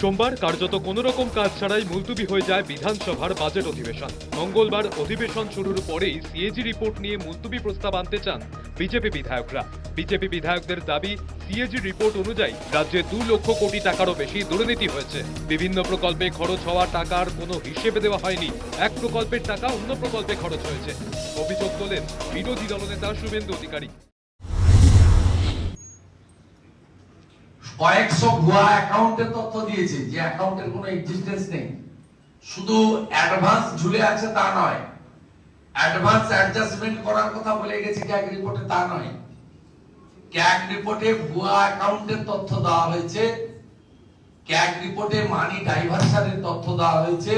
সোমবার কার্যত কোনো রকম কাজ ছাড়াই মুলতুবি হয়ে যায় বিধানসভার বাজেট অধিবেশন। মঙ্গলবার অধিবেশন শুরুর পরেই সিএজি রিপোর্ট নিয়ে মুলতুবি প্রস্তাব আনতে চান বিজেপি বিধায়করা। বিজেপি বিধায়কদের দাবি, সিএজি রিপোর্ট অনুযায়ী রাজ্যে দু লক্ষ কোটি টাকারও বেশি দুর্নীতি হয়েছে। বিভিন্ন প্রকল্পে খরচ হওয়া টাকার কোনো হিসেবে দেওয়া হয়নি। এক প্রকল্পের টাকা অন্য প্রকল্পে খরচ হয়েছে। অভিযোগ তোলেন বিরোধী দলনেতা শুভেন্দু অধিকারী। কয়েকশো ভুয়া অ্যাকাউন্টের তথ্য দিয়েছে, যে অ্যাকাউন্টের কোনো এক্সিস্টেন্স নেই। শুধু অ্যাডভান্স ঝুলে আছে তা নয় অ্যাডভান্স অ্যাডজাস্টমেন্ট করার কথা বলে গেছে ক্যাগ রিপোর্টে তা নয়। ক্যাগ রিপোর্টে ভুয়া অ্যাকাউন্টের তথ্য দেওয়া হয়েছে ক্যাগ রিপোর্টে মানি ডাইভারশনের তথ্য দেওয়া হয়েছে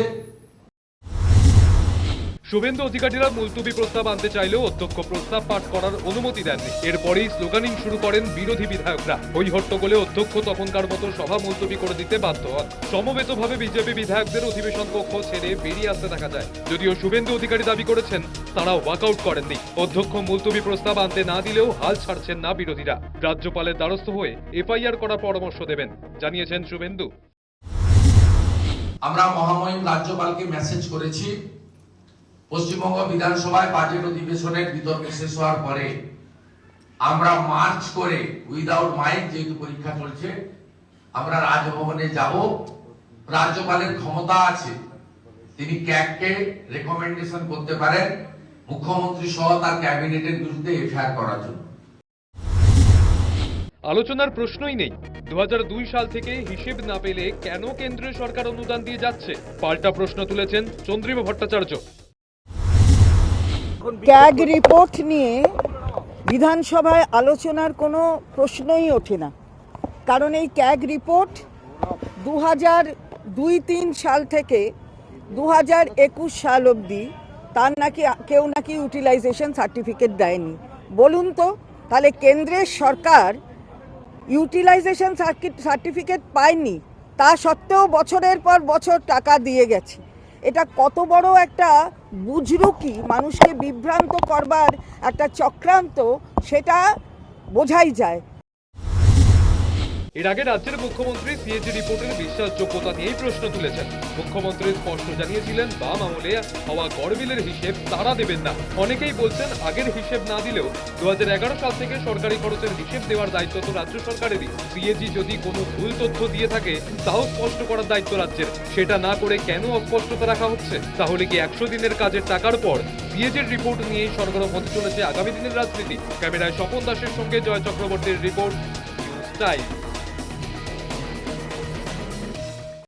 শুভেন্দু অধিকারীরা মুলতুবি প্রস্তাব আনতে চাইলেও অধ্যক্ষ প্রস্তাব পাঠ করার অনুমতি দেননি। এরপরেই স্লোগানিং শুরু করেন বিরোধী বিধায়করা। ওই হট্টগোলে অধ্যক্ষ তখনকার মতো সভা মুলতুবি করে দিতে বাধ্য হন। সমবেতভাবে বিজেপি বিধায়কদের অধিবেশন কক্ষ ছেড়ে বেরিয়ে আসতে দেখা যায়। যদিও শুভেন্দু অধিকারী দাবি করেছেন, তারা ওয়াকআউট করেননি। অধ্যক্ষ মুলতুবি প্রস্তাব আনতে না দিলেও হাল ছাড়ছেন না বিরোধীরা। রাজ্যপালের দ্বারস্থ হয়ে এফআইআর করার পরামর্শ দেবেন, জানিয়েছেন শুভেন্দু। আমরা মহামহিম রাজ্যপালকে মেসেজ করেছি পশ্চিমবঙ্গ বিধানসভায় বাজেট অধিবেশনের বিতর্ক শেষ হওয়ার পরে আমরা মার্চ করে উইদাউট মাইক যেহেতু পরীক্ষা চলছে, আমরা রাজভবনে যাব। রাজ্যপালের ক্ষমতা আছে। তিনি ক্যাগকে রেকমেন্ডেশন করতে পারেন, মুখ্যমন্ত্রী সহ তার ক্যাবিনেটের বিরুদ্ধে এফআইআর করার জন্য। আলোচনার প্রশ্নই নেই। দু হাজার দুই সাল থেকে হিসেব না পেলে কেন কেন্দ্রীয় সরকার অনুদান দিয়ে যাচ্ছে? পাল্টা প্রশ্ন তুলেছেন চন্দ্রিমা ভট্টাচার্য। ক্যাগ রিপোর্ট নিয়ে বিধানসভায় আলোচনার কোনো প্রশ্নই ওঠে না। কারণ এই ক্যাগ রিপোর্ট দু হাজার দুই তিন সাল থেকে দু হাজার একুশ সাল অবধি তার নাকি কেউ নাকি ইউটিলাইজেশন সার্টিফিকেট দেয়নি। বলুন তো তাহলে কেন্দ্রের সরকার ইউটিলাইজেশন সার্টিফিকেট পায়নি তা সত্ত্বেও বছরের পর বছর টাকা দিয়ে গেছে। এটা কত বড় একটা বুজরুকি মানুষকে বিভ্রান্ত করবার একটা চক্রান্ত সেটা বোঝাই যায়। এর আগে রাজ্যের মুখ্যমন্ত্রী সিএজি রিপোর্টের বিশ্বাসযোগ্যতা নিয়েই প্রশ্ন তুলেছেন। মুখ্যমন্ত্রী স্পষ্ট জানিয়েছিলেন, বাম আমলে হওয়া গড়বিলের হিসেব তারা দেবেন না। অনেকেই বলছেন আগের হিসেব না দিলেও দু হাজার এগারো সাল থেকে সরকারি খরচের হিসেব দেওয়ার দায়িত্ব তো রাজ্য সরকারেরই। সিএজি যদি কোনো ভুল তথ্য দিয়ে থাকে, তাও স্পষ্ট করার দায়িত্ব রাজ্যের। সেটা না করে কেন অস্পষ্টতা রাখা হচ্ছে? তাহলে কি একশো দিনের কাজের টাকার পর সিএজির রিপোর্ট নিয়েই সরগরম হতে চলেছে আগামী দিনের রাজনীতি? ক্যামেরায় স্বপন দাসের সঙ্গে জয় চক্রবর্তীর রিপোর্ট নিউজ টাইম